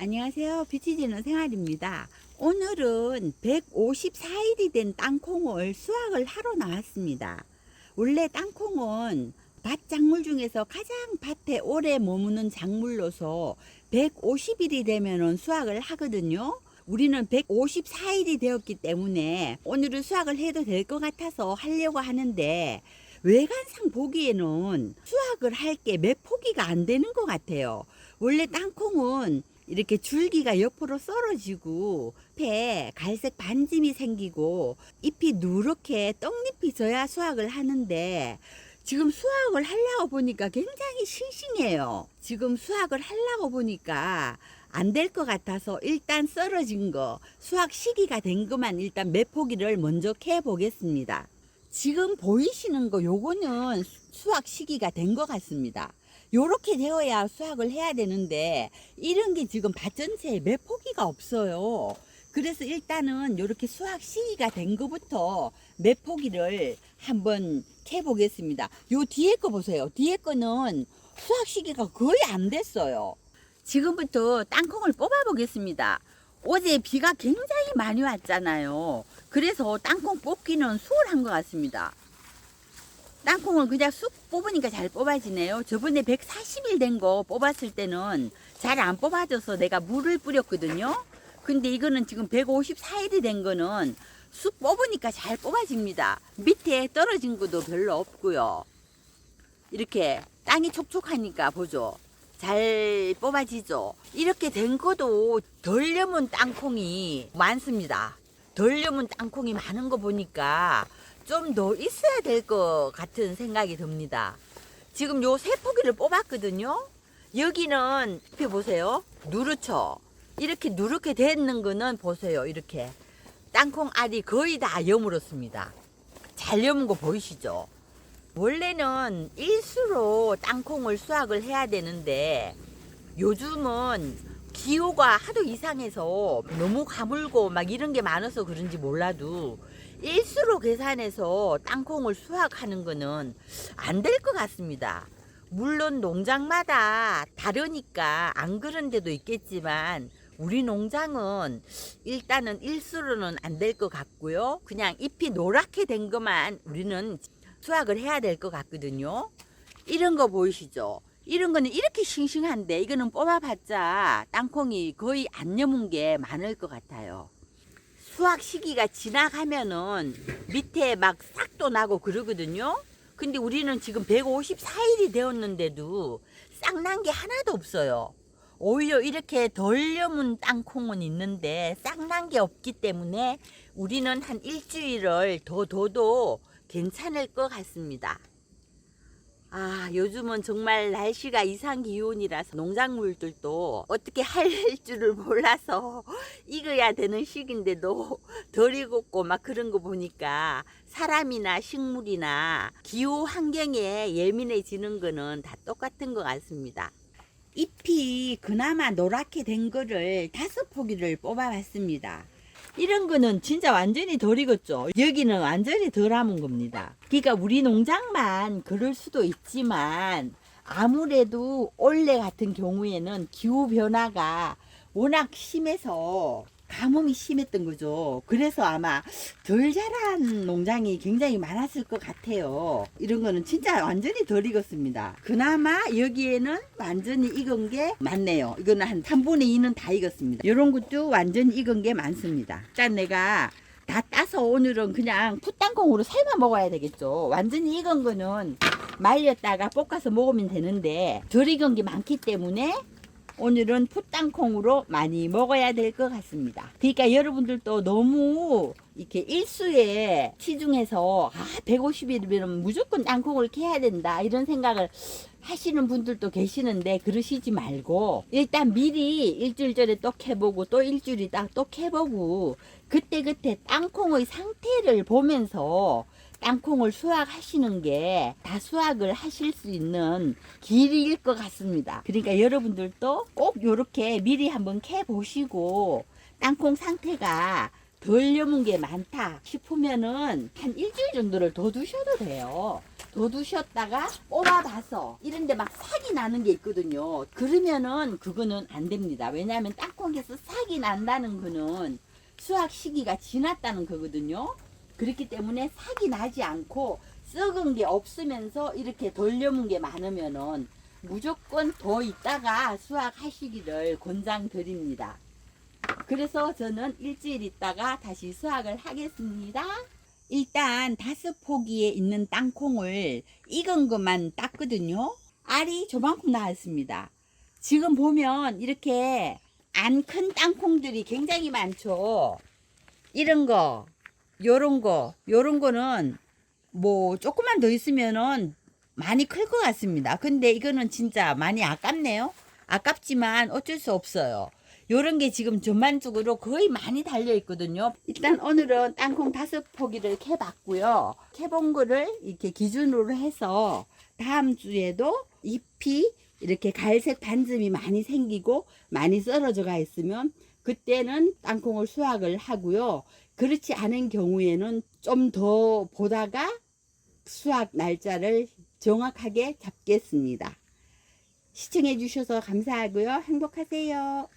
안녕하세요. 비치지는 생활입니다. 오늘은 154일이 된 땅콩을 수확을 하러 나왔습니다. 원래 땅콩은 밭 작물 중에서 가장 밭에 오래 머무는 작물로서 150일이 되면 수확을 하거든요. 우리는 154일이 되었기 때문에 오늘은 수확을 해도 될 것 같아서 하려고 하는데 외관상 보기에는 수확을 할 게 몇 포기가 안 되는 것 같아요. 원래 땅콩은 이렇게 줄기가 옆으로 썰어지고 잎에 갈색 반짐이 생기고 잎이 누렇게 떡잎이 져야 수확을 하는데 지금 수확을 하려고 보니까 굉장히 싱싱해요. 지금 수확을 하려고 보니까 안 될 것 같아서 일단 썰어진 거 수확 시기가 된 것만 일단 몇 포기를 먼저 캐 보겠습니다. 지금 보이시는 거 요거는 수확 시기가 된 것 같습니다. 요렇게 되어야 수확을 해야 되는데 이런 게 지금 밭 전체에 몇 포기가 없어요. 그래서 일단은 요렇게 수확 시기가 된 거부터 몇 포기를 한번 캐 보겠습니다. 요 뒤에 거 보세요. 뒤에 거는 수확 시기가 거의 안 됐어요. 지금부터 땅콩을 뽑아 보겠습니다. 어제 비가 굉장히 많이 왔잖아요. 그래서 땅콩 뽑기는 수월한 것 같습니다. 땅콩을 그냥 쑥 뽑으니까 잘 뽑아지네요. 저번에 140일 된 거 뽑았을 때는 잘 안 뽑아져서 내가 물을 뿌렸거든요. 근데 이거는 지금 154일이 된 거는 쑥 뽑으니까 잘 뽑아집니다. 밑에 떨어진 것도 별로 없고요. 이렇게 땅이 촉촉하니까 보죠. 잘 뽑아지죠. 이렇게 된 것도 덜 여문 땅콩이 많습니다. 덜 여문 땅콩이 많은 거 보니까 좀 더 있어야 될 것 같은 생각이 듭니다. 지금 요 세 포기를 뽑았거든요. 여기는 옆에 보세요. 누르쳐. 이렇게 누렇게 됐는 거는 보세요. 이렇게 땅콩 알이 거의 다 여물었습니다. 잘 여문 거 보이시죠? 원래는 일수로 땅콩을 수확을 해야 되는데 요즘은 기후가 하도 이상해서 너무 가물고 막 이런 게 많아서 그런지 몰라도 일수로 계산해서 땅콩을 수확하는 거는 안될 것 같습니다. 물론 농장마다 다르니까 안 그런 데도 있겠지만 우리 농장은 일단은 일수로는 안 될 것 같고요. 그냥 잎이 노랗게 된 것만 우리는 수확을 해야 될 것 같거든요. 이런 거 보이시죠? 이런 거는 이렇게 싱싱한데 이거는 뽑아봤자 땅콩이 거의 안 여문 게 많을 것 같아요. 수확 시기가 지나가면은 밑에 막 싹도 나고 그러거든요. 근데 우리는 지금 154일이 되었는데도 싹 난 게 하나도 없어요. 오히려 이렇게 덜 여문 땅콩은 있는데 싹 난 게 없기 때문에 우리는 한 일주일을 더 둬도 괜찮을 것 같습니다. 아, 요즘은 정말 날씨가 이상 기온이라서 농작물들도 어떻게 할 줄을 몰라서 익어야 되는 시기인데도 덜 익었고 막 그런 거 보니까 사람이나 식물이나 기후 환경에 예민해지는 거는 다 똑같은 것 같습니다. 잎이 그나마 노랗게 된 거를 다섯 포기를 뽑아봤습니다. 이런 거는 진짜 완전히 덜 익었죠. 여기는 완전히 덜 남은 겁니다. 그러니까 우리 농장만 그럴 수도 있지만 아무래도 올해 같은 경우에는 기후 변화가 워낙 심해서 가뭄이 심했던 거죠. 그래서 아마 덜 자란 농장이 굉장히 많았을 것 같아요. 이런 거는 진짜 완전히 덜 익었습니다. 그나마 여기에는 완전히 익은 게 많네요. 이거는 한 3분의 2는 다 익었습니다. 이런 것도 완전히 익은 게 많습니다. 일단 내가 다 따서 오늘은 그냥 풋땅콩으로 삶아 먹어야 되겠죠. 완전히 익은 거는 말렸다가 볶아서 먹으면 되는데 덜 익은 게 많기 때문에 오늘은 풋땅콩으로 많이 먹어야 될 것 같습니다. 그러니까 여러분들도 너무 이렇게 일수에 치중해서 아 150일이면 무조건 땅콩을 캐야 된다 이런 생각을 하시는 분들도 계시는데 그러시지 말고 일단 미리 일주일 전에 또 캐보고 또 일주일 있다 또 캐보고 그때그때 땅콩의 상태를 보면서 땅콩을 수확하시는 게 다 수확을 하실 수 있는 길일 것 같습니다. 그러니까 여러분들도 꼭 이렇게 미리 한번 캐 보시고 땅콩 상태가 덜 여문 게 많다 싶으면은 한 일주일 정도를 더 두셔도 돼요. 더 두셨다가 뽑아봐서 이런데 막 삭이 나는 게 있거든요. 그러면은 그거는 안 됩니다. 왜냐하면 땅콩에서 삭이 난다는 거는 수확 시기가 지났다는 거거든요. 그렇기 때문에 삭이 나지 않고 썩은 게 없으면서 이렇게 덜 여문 게 많으면은 무조건 더 있다가 수확하시기를 권장드립니다. 그래서 저는 일주일 있다가 다시 수확을 하겠습니다. 일단 다섯 포기에 있는 땅콩을 익은 것만 땄거든요. 알이 저만큼 나왔습니다. 지금 보면 이렇게 안 큰 땅콩들이 굉장히 많죠. 이런 거, 요런 거, 요런 거는 뭐 조금만 더 있으면은 많이 클 것 같습니다. 근데 이거는 진짜 많이 아깝네요. 아깝지만 어쩔 수 없어요. 요런 게 지금 전반적으로 거의 많이 달려 있거든요. 일단 오늘은 땅콩 다섯 포기를 캐 봤고요. 캐본 거를 이렇게 기준으로 해서 다음 주에도 잎이 이렇게 갈색 반점이 많이 생기고 많이 썰어져 가 있으면 그때는 땅콩을 수확을 하고요. 그렇지 않은 경우에는 좀 더 보다가 수확 날짜를 정확하게 잡겠습니다. 시청해 주셔서 감사하고요. 행복하세요.